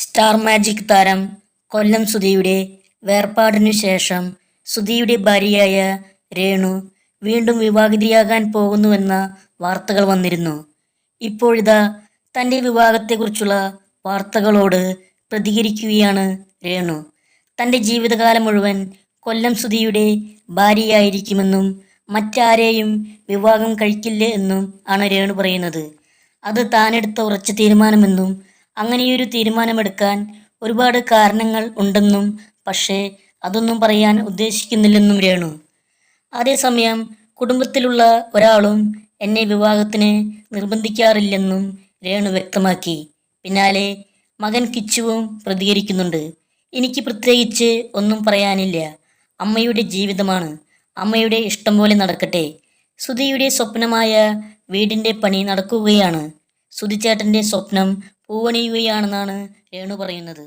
Star magic താരം കൊല്ലം സുധിയുടെ വേർപാടിനു ശേഷം സുധിയുടെ ഭാര്യയായ രേണു വീണ്ടും വിവാഹിതയാകാൻ പോകുന്നുവെന്ന വാർത്തകൾ വന്നിരുന്നു. ഇപ്പോഴിതാ തന്റെ വിവാഹത്തെക്കുറിച്ചുള്ള വാർത്തകളോട് പ്രതികരിക്കുകയാണ് രേണു. തന്റെ ജീവിതകാലം മുഴുവൻ കൊല്ലം സുധിയുടെ ഭാര്യയായിരിക്കുമെന്നും മറ്റാരെയും വിവാഹം കഴിക്കില്ല എന്നും ആണ് രേണു പറയുന്നത്. അത് താനെടുത്ത ഉറച്ച തീരുമാനമെന്നും അങ്ങനെയൊരു തീരുമാനമെടുക്കാൻ ഒരുപാട് കാരണങ്ങൾ ഉണ്ടെന്നും പക്ഷേ അതൊന്നും പറയാൻ ഉദ്ദേശിക്കുന്നില്ലെന്നും രേണു. അതേസമയം കുടുംബത്തിലുള്ള ഒരാളും എന്നെ വിവാഹത്തിന് നിർബന്ധിക്കാറില്ലെന്നും രേണു വ്യക്തമാക്കി. പിന്നാലെ മകൻ കിച്ചുവും പ്രതികരിക്കുന്നുണ്ട്. എനിക്ക് പ്രത്യേകിച്ച് ഒന്നും പറയാനില്ല. അമ്മയുടെ ജീവിതമാണ്. അമ്മയുടെ ഇഷ്ടം പോലെ നടക്കട്ടെ. സുധിയുടെ സ്വപ്നമായ വീടിന്റെ പണി നടക്കുകയാണ്. സുധിച്ചേട്ടന്റെ സ്വപ്നം പൂവണിയുകയാണെന്നാണ് രേണു പറയുന്നത്.